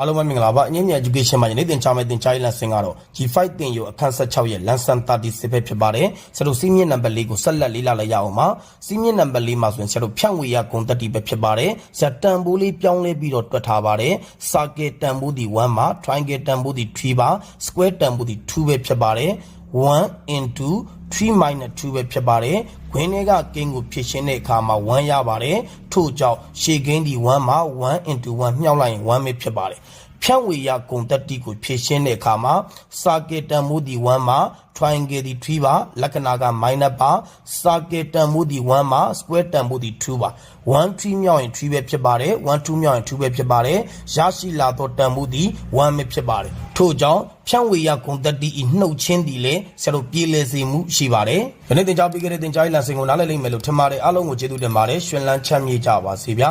အားလုံးပဲမင်္ဂလာပါအငင်းမြ education မှာယနေ့သင်ကြားမယ့်သင်ကြားရေးလမ်းစဉ်ကတော့ G5 သင်ယူအခန်း16ရဲ့ lesson 36ပဲဖြစ်ပါတယ်ဆရာတို့စီးမြင့်နံပါတ်၄ကိုဆက်လက်လေ့လာလိုက်ရအောင်ပါစီးမြင့်နံပါတ်၄မှာဆိုရင်ဆရာတို့ဖြန့်ဝေရဂုဏ်တက်တီပဲဖြစ်ပါတယ်ဆရာတန်ဖိုးလေးပြောင်းလဲပြီးတော့တွက်ထားပါတယ် circle တန်ဖိုးဒီ1ပါ triangle တန်ဖိုးဒီ3ပါ square တန်ဖိုးဒီ2ပဲဖြစ်ပါတယ်1 into 3 minus 2ပဲဖြစ်ပါတယ်။ ခွင်းထဲကကိန်းကိုဖြည့်ရှင်းတဲ့အခါမှာ1ရပါတယ်။ထို့ကြောင့်ရှေ့ကိန်းဒီ1မှာ1 into 1မြှောက်လိုက်ရင်1ပဲဖြစ်ပါတယ်။ဖြန့်ဝေရဂုံတက်တီကိုဖြည့်ရှင်းတဲ့အခါမှာ circle တန်မိုးဒီ1မှာ triangle ဒီ3ပါလက္ခဏာက minus ပါ circle တန်မိုးဒီ1မှာ square တန်မိုးဒီ2ပါ1 3မြောက်ရင်3ပဲဖြစ်ပါတယ်1 2မြောက်ရင်2ပဲဖြစ်ပါတယ်ရရှိလာသောတန်မိုးဒီ1ပဲဖြစ်ပါတယ်ထို့ကြောင့်ဖြန့်ဝေရဂုံတက်တီဤနှုတ်ချင်းဒီလေဆရာတို့ပြေလည်စေမှုရှိပါတယ်ယနေ့သင်ကြားပေးခဲ့တဲ့သင်ကြားရေးလမ်းစဉ်ကိုနားလည်လိမ့်မယ်လို့ထင်ပါတယ်အားလုံးကိုကျေးဇူးတင်ပါတယ်ရှင်လန်းချမ်းမြေ့ကြပါစေဗျာ